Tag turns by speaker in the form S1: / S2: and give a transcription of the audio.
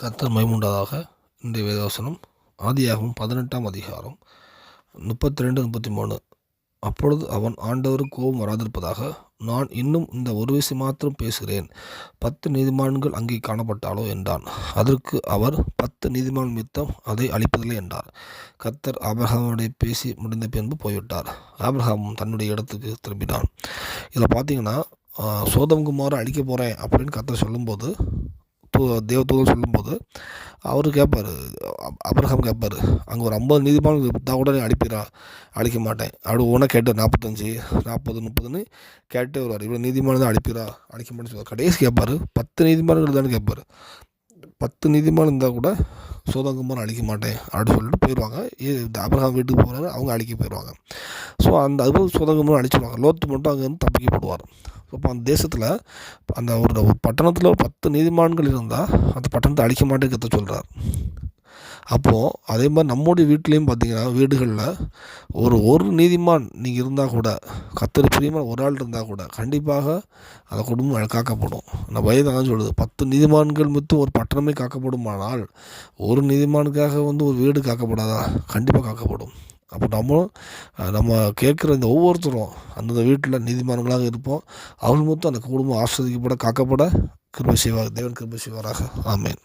S1: கர்த்தர் மைமுண்டதாக இன்றைய வேதவசனம் ஆதியாகவும் பதினெட்டாம் அதிகாரம் முப்பத்தி ரெண்டு முப்பத்தி மூணு அப்பொழுது அவன் ஆண்டவர் கோபம் வராதிருப்பதாக நான் இன்னும் இந்த ஒரு விஷயம் மாத்திரம் பேசுகிறேன். பத்து நீதிமான்கள் அங்கே காணப்பட்டாலோ? என்றான். அதற்கு அவர் பத்து நீதிமான் மித்தம் அதை அழிப்பதில்லை என்றார். கத்தர் ஆபிரஹாமுடைய பேசி முடிந்த பின்பு போய்விட்டார். ஆபிரஹாமும் தன்னுடைய இடத்துக்கு திரும்பினான். இதில் பார்த்தீங்கன்னா சோதம் குமாரை அழிக்க போகிறேன் அப்படின்னு கத்தர் சொல்லும்போது தேவதூதன் சொல்லும்போது அவர் கேட்பார் அப்ரஹாம் கேட்பார் அங்கே ஒரு ஐம்பது நீதிமான் தான் கூட நீ அடிப்பிடா அழிக்க மாட்டேன். அப்படி ஒன்றா கேட்டு நாற்பத்தஞ்சு நாற்பது முப்பதுன்னு கேட்டே வருவார். இவ்வளோ நீதிமான் தான் அடிப்பிடா அழிக்க மாட்டேன்னு சொல்லுவார். கடைசி கேட்பார் பத்து நீதிமான்கள் தான் கேட்பார் பத்து நீதிமான் இருந்தால் கூட சோதங்குமார் அழிக்க மாட்டேன் அப்படின்னு சொல்லிட்டு போயிடுவாங்க அப்ரஹாம் வீட்டுக்கு போகிறாரு அவங்க அழிக்க போயிடுவாங்க ஸோ அந்த அதுபோல் சோதங்குமார் அழிச்சிடுவாங்க லோத்து மட்டும் அங்கேருந்து தப்பிக்கப்படுவார். அப்போ அந்த தேசத்தில் அந்த ஒரு ஒரு பட்டணத்தில் பத்து நீதிமான்கள் இருந்தால் அந்த பட்டணத்தை அழிக்க மாட்டேங்கிறத சொல்கிறார் அப்போது அதே மாதிரி நம்முடைய வீட்லேயும் பார்த்தீங்கன்னா வீடுகளில் ஒரு ஒரு நீதிமான் நீங்கள் இருந்தால் கூட கத்தரி பிரியமாக ஒரு ஆள் இருந்தால் கூட கண்டிப்பாக அந்த குடும்பம் காக்கப்படும் அந்த தான் சொல்லுது பத்து நீதிமான்கள் மித்து ஒரு பட்டணமே காக்கப்படுமானால் ஒரு நீதிமானுக்காக வந்து ஒரு வீடு காக்கப்படாதா? கண்டிப்பாக காக்கப்படும். அப்போ நம்மளும் நம்ம கேட்குற இந்த ஒவ்வொருத்தரும் அந்தந்த வீட்டில் நீதிமான்களாக இருப்போம். அவள் மொத்தம் அந்த குடும்பம் ஆஸ்வதிக்கப்பட காக்கப்பட கிருபை செய்வார். தேவன் கிருபை செய்வாராக. ஆமேன்.